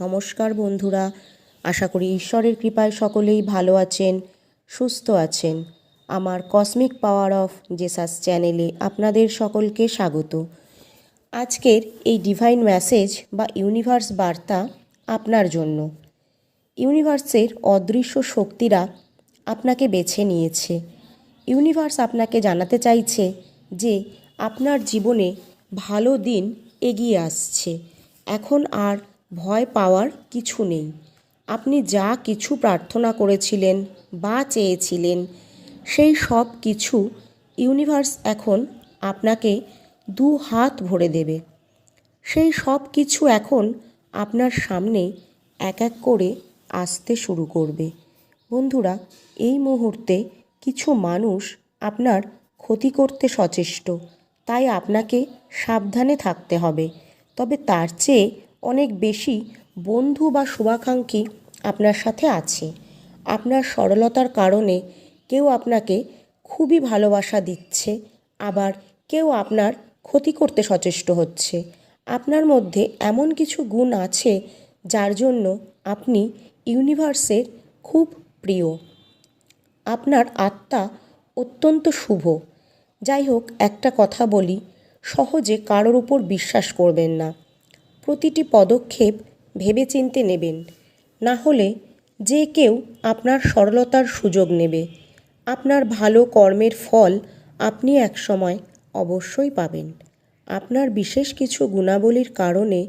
নমস্কার বন্ধুরা। আশা করি ঈশ্বরের কৃপায় সকলেই ভালো আছেন, সুস্থ আছেন। আমার কসমিক পাওয়ার অফ জেসাস চ্যানেলে আপনাদের সকলকে স্বাগত। আজকের এই ডিভাইন মেসেজ বা ইউনিভার্স বার্তা আপনার জন্য। ইউনিভার্সের অদৃশ্য শক্তিরা আপনাকে বেছে নিয়েছে। ইউনিভার্স আপনাকে জানাতে চাইছে যে আপনার জীবনে ভালো দিন এগিয়ে আসছে। এখন আর ভয় পাওয়ার কিছু নেই। আপনি যা কিছু প্রার্থনা করেছিলেন বা চেয়েছিলেন, সেই সব কিছু ইউনিভার্স এখন আপনাকে দু হাত ভরে দেবে। সেই সব কিছু এখন আপনার সামনে এক এক করে আসতে শুরু করবে। বন্ধুরা, এই মুহূর্তে কিছু মানুষ আপনার ক্ষতি করতে সচেষ্ট, তাই আপনাকে সাবধানে থাকতে হবে। তবে তার চেয়ে অনেক বেশি বন্ধু বা শুভাকাঙ্ক্ষী আপনার সাথে আছে। আপনার সরলতার কারণে কেউ আপনাকে খুবই ভালোবাসা দিচ্ছে, আবার কেউ আপনার ক্ষতি করতে সচেষ্ট হচ্ছে। আপনার মধ্যে এমন কিছু গুণ আছে যার জন্য আপনি ইউনিভার্সের খুব প্রিয়। আপনার আত্মা অত্যন্ত শুভ। যাই হোক, একটা কথা বলি, সহজে কারোর উপর বিশ্বাস করবেন না। প্রতিটি পদক্ষেপ ভেবেচিন্তে নেবেন। না হলে যে কেউ আপনার সরলতার সুযোগ নেবে। আপনার ভালো কর্মের ফল আপনি একসময় অবশ্যই পাবেন। আপনার বিশেষ কিছু গুণাবলীর কারণে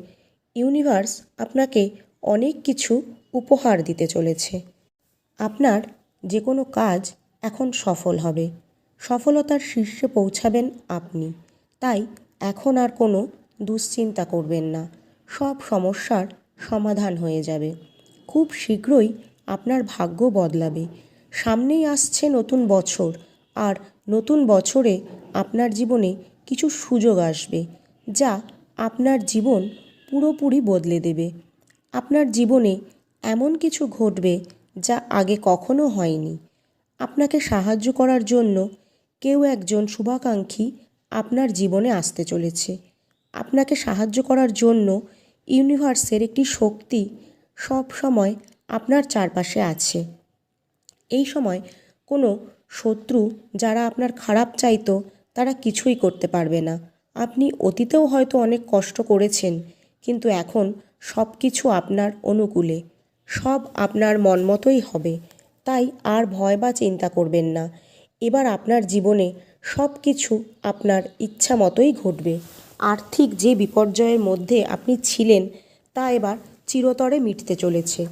ইউনিভার্স আপনাকে অনেক কিছু উপহার দিতে চলেছে। আপনার যে কোনো কাজ এখন সফল হবে। সফলতার শীর্ষে পৌঁছাবেন আপনি। তাই এখন আর কোনো দুশ্চিন্তা করবেন না। সব সমস্যার সমাধান হয়ে যাবে। খুব শীঘ্রই আপনার ভাগ্য বদলাবে। সামনেই আসছে নতুন বছর, আর নতুন বছরে আপনার জীবনে কিছু সুযোগ আসবে, যা আপনার জীবন পুরোপুরি বদলে দেবে। আপনার জীবনে এমন কিছু ঘটবে যা আগে কখনো হয়নি। আপনাকে সাহায্য করার জন্য কেউ একজন শুভাকাঙ্ক্ষী আপনার জীবনে আসতে চলেছে। আপনাকে সাহায্য করার জন্য ইউনিভার্সের একটি শক্তি সব সময় আপনার চারপাশে আছে। এই সময় কোনো শত্রু যারা আপনার খারাপ চাইতো, তারা কিছুই করতে পারবে না। আপনি অতীতেও হয়তো অনেক কষ্ট করেছেন, কিন্তু এখন সব কিছু আপনার অনুকূলে। সব আপনার মন মতোই হবে, তাই আর ভয় বা চিন্তা করবেন না। এবার আপনার জীবনে সব কিছু আপনার ইচ্ছা মতোই ঘটবে। আর্থিক যে বিপর্যয়ের মধ্যে আপনি ছিলেন, তা এবার চিরতরে মিটতে চলেছে।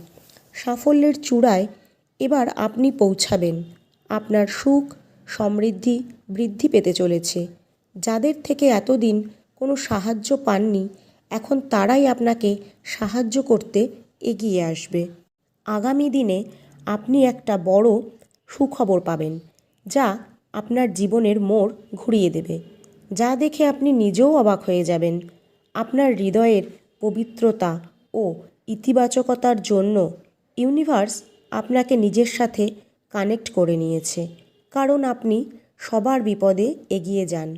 সাফল্যের চূড়ায় এবার আপনি পৌঁছাবেন। আপনার সুখ, সমৃদ্ধি বৃদ্ধি পেতে চলেছে। যাদের থেকে এতদিন কোনো সাহায্য পাননি, এখন তারাই আপনাকে সাহায্য করতে এগিয়ে আসবে। আগামী দিনে আপনি একটা বড় সুখবর পাবেন, যা আপনার জীবনের মোড় ঘুরিয়ে দেবে। যা দেখে আপনি নিজেও অবাক হয়ে যাবেন। আপনার হৃদয়ের পবিত্রতা ও ইতিবাচকতার জন্য ইউনিভার্স আপনাকে নিজের সাথে কানেক্ট করে নিয়েছে, কারণ আপনি সবার বিপদে এগিয়ে যান।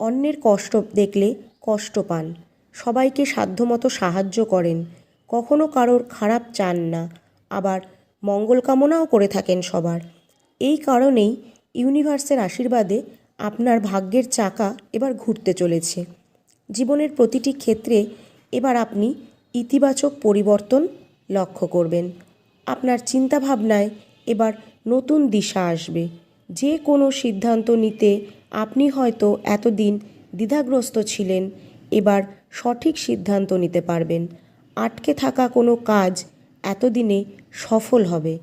অন্যের কষ্ট দেখলে কষ্ট পান, সবাইকে সাধ্যমতো সাহায্য করেন, কখনো কারোর খারাপ চান না, আবার মঙ্গল কামনাও করে থাকেন সবার। এই কারণেই ইউনিভার্সের আশীর্বাদে আপনার ভাগ্যের চাকা এবার ঘুরতে চলেছে। জীবনের প্রতিটি ক্ষেত্রে এবার আপনি ইতিবাচক পরিবর্তন লক্ষ্য করবেন। আপনার চিন্তাভাবনায় এবার নতুন দিশা আসবে। যে কোনো সিদ্ধান্ত নিতে আপনি হয়তো এতদিন দ্বিধাগ্রস্ত ছিলেন, এবার সঠিক সিদ্ধান্ত নিতে পারবেন। আটকে থাকা কোনো কাজ এতদিনে সফল হবে।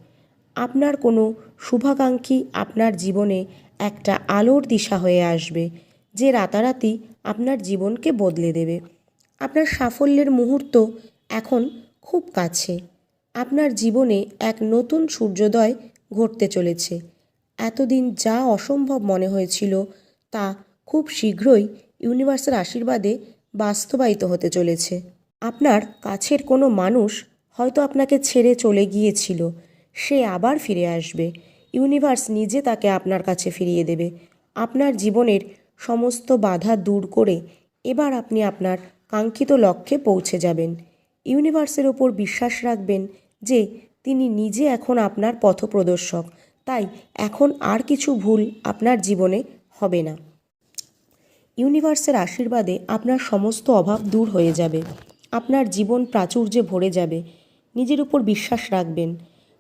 আপনার কোনো শুভাকাঙ্ক্ষী আপনার জীবনে একটা আলোর দিশা হয়ে আসবে, যে রাতারাতি আপনার জীবনকে বদলে দেবে। আপনার সাফল্যের মুহূর্ত এখন খুব কাছে। আপনার জীবনে এক নতুন সূর্যোদয় ঘটতে চলেছে। এতদিন যা অসম্ভব মনে হয়েছিল, তা খুব শীঘ্রই ইউনিভার্সের আশীর্বাদে বাস্তবায়িত হতে চলেছে। আপনার কাছের কোনো মানুষ হয়তো আপনাকে ছেড়ে চলে গিয়েছিল, সে আবার ফিরে আসবে। ইউনিভার্স নিজে তাকে আপনার কাছে ফিরিয়ে দেবে। আপনার জীবনের সমস্ত বাধা দূর করে এবার আপনি আপনার কাঙ্ক্ষিত লক্ষ্যে পৌঁছে যাবেন। ইউনিভার্সের ওপর বিশ্বাস রাখবেন যে তিনি নিজে এখন আপনার পথপ্রদর্শক। তাই এখন আর কিছু ভুল আপনার জীবনে হবে না। ইউনিভার্সের আশীর্বাদে আপনার সমস্ত অভাব দূর হয়ে যাবে। আপনার জীবন প্রাচুর্যে ভরে যাবে। নিজের উপর বিশ্বাস রাখবেন।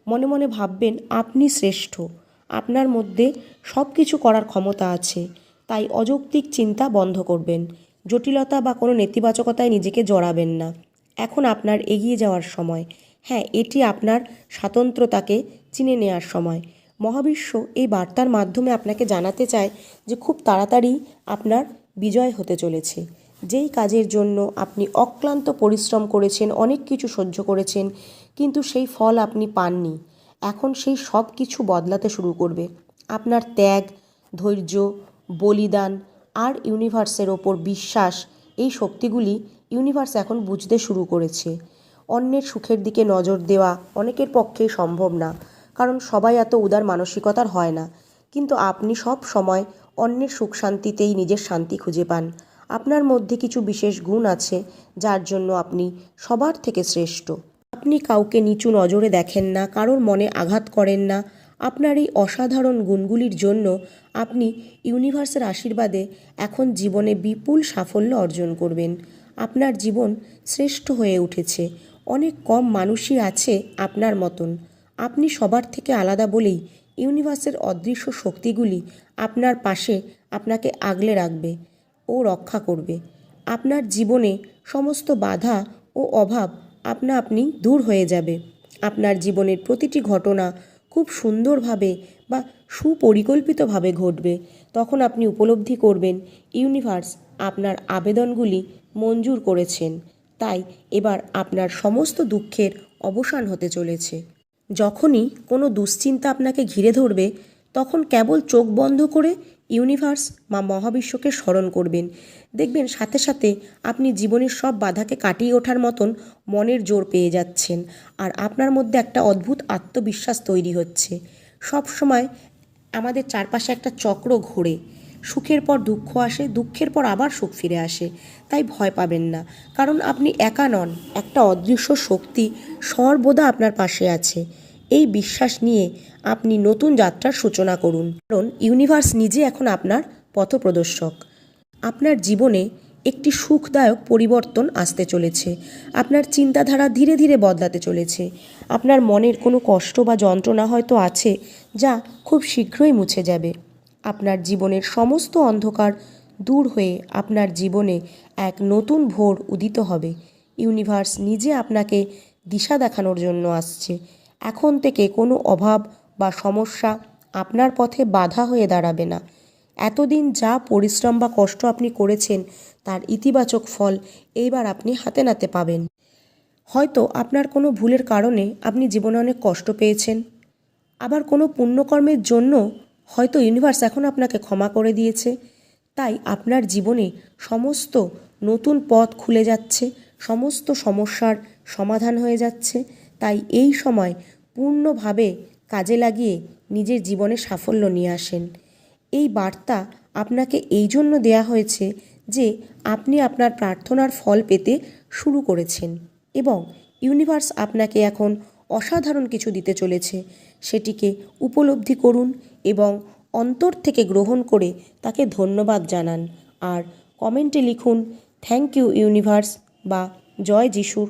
মনে মনে ভাববেন, আপনি শ্রেষ্ঠ। আপনার মধ্যে সব কিছু করার ক্ষমতা আছে তাই অযৌক্তিক চিন্তা বন্ধ করবেন। জটিলতা বা কোনো নেতিবাচকতায় নিজেকে জড়াবেন না। এখন আপনার এগিয়ে যাওয়ার সময়। হ্যাঁ এটি আপনার স্বাতন্ত্রতাকে চিনে নেওয়ার সময়। মহাবিশ্ব এই বার্তার মাধ্যমে আপনাকে জানাতে চায় যে খুব তাড়াতাড়ি আপনার বিজয় হতে চলেছে। যেই কাজের জন্য আপনি অক্লান্ত পরিশ্রম করেছেন, অনেক কিছু সহ্য করেছেন, কিন্তু সেই ফল আপনি পাননি। এখন সেই সব কিছু বদলাতে শুরু করবে। আপনার ত্যাগ, ধৈর্য, বলিদান আর ইউনিভার্সের ওপর বিশ্বাস, এই শক্তিগুলি ইউনিভার্স এখন বুঝতে শুরু করেছে। অন্যের সুখের দিকে নজর দেওয়া অনেকের পক্ষেই সম্ভব না, কারণ সবাই এত উদার মানসিকতার হয় না। কিন্তু আপনি সব সময় অন্যের সুখ শান্তিতেই নিজের শান্তি খুঁজে পান। আপনার মধ্যে কিছু বিশেষ গুণ আছে, যার জন্য আপনি সবার থেকে শ্রেষ্ঠ। আপনি কাউকে নিচু নজরে দেখেন না, কারোর মনে আঘাত করেন না। আপনার এই অসাধারণ গুণগুলির জন্য আপনি ইউনিভার্সের আশীর্বাদে এখন জীবনে বিপুল সাফল্য অর্জন করবেন। আপনার জীবন শ্রেষ্ঠ হয়ে উঠেছে। অনেক কম মানুষই আছে আপনার মতন। আপনি সবার থেকে আলাদা বলেই ইউনিভার্সের অদৃশ্য শক্তিগুলি আপনার পাশে আপনাকে আগলে রাখবে। ও রক্ষা করবে। আপনার জীবনে সমস্ত বাধা ও অভাব আপনা আপনি দূর হয়ে যাবে। আপনার জীবনের প্রতিটি ঘটনা খুব সুন্দরভাবে বা সুপরিকল্পিতভাবে ঘটবে। তখন আপনি উপলব্ধি করবেন, ইউনিভার্স আপনার আবেদনগুলি মঞ্জুর করেছেন। তাই এবার আপনার সমস্ত দুঃখের অবসান হতে চলেছে। যখনই কোনো দুশ্চিন্তা আপনাকে ঘিরে ধরবে, তখন কেবল চোখ বন্ধ করে ইউনিভার্স বা মহাবিশ্বকে স্মরণ করবেন। দেখবেন সাথে সাথে আপনি জীবনের সব বাধাকে কাটিয়ে ওঠার মতন মনের জোর পেয়ে যাচ্ছেন আর আপনার মধ্যে একটা অদ্ভুত আত্মবিশ্বাস তৈরি হচ্ছে। সব সময় আমাদের চারপাশে একটা চক্র ঘোরে। সুখের পর দুঃখ আসে, দুঃখের পর আবার সুখ ফিরে আসে। তাই ভয় পাবেন না। কারণ আপনি একা নন, একটা অদৃশ্য শক্তি সর্বদা আপনার পাশে আছে। এই বিশ্বাস নিয়ে আপনি নতুন যাত্রার সূচনা করুন। কারণ ইউনিভার্স নিজে এখন আপনার পথপ্রদর্শক। আপনার জীবনে একটি সুখদায়ক পরিবর্তন আসতে চলেছে। আপনার চিন্তাধারা ধীরে ধীরে বদলাতে চলেছে। আপনার মনের কোনো কষ্ট বা যন্ত্রণা হয়তো আছে যা খুব শীঘ্রই মুছে যাবে। আপনার জীবনের সমস্ত অন্ধকার দূর হয়ে আপনার জীবনে এক নতুন ভোর উদিত হবে। ইউনিভার্স নিজে আপনাকে দিশা দেখানোর জন্য আসছে। এখন থেকে কোনো অভাব বা সমস্যা আপনার পথে বাধা হয়ে দাঁড়াবে না। এতদিন যা পরিশ্রম বা কষ্ট আপনি করেছেন, তার ইতিবাচক ফল এইবার আপনি হাতে নাতে পাবেন। হয়তো আপনার কোনো ভুলের কারণে আপনি জীবনে অনেক কষ্ট পেয়েছেন। আবার কোনো পুণ্যকর্মের জন্য হয়তো ইউনিভার্স এখন আপনাকে ক্ষমা করে দিয়েছে। তাই আপনার জীবনে সমস্ত নতুন পথ খুলে যাচ্ছে, সমস্ত সমস্যার সমাধান হয়ে যাচ্ছে। তাই এই সময় পূর্ণভাবে কাজে লাগিয়ে নিজের জীবনে সাফল্য নিয়ে আসেন। এই বার্তা আপনাকে এই জন্য দেয়া হয়েছে যে আপনি আপনার প্রার্থনার ফল পেতে শুরু করেছেন এবং ইউনিভার্স আপনাকে এখন অসাধারণ কিছু দিতে চলেছে। সেটিকে উপলব্ধি করুন এবং অন্তর থেকে গ্রহণ করে তাকে ধন্যবাদ জানান। আর কমেন্টে লিখুন, থ্যাংক ইউ ইউনিভার্স বা জয় যিশুর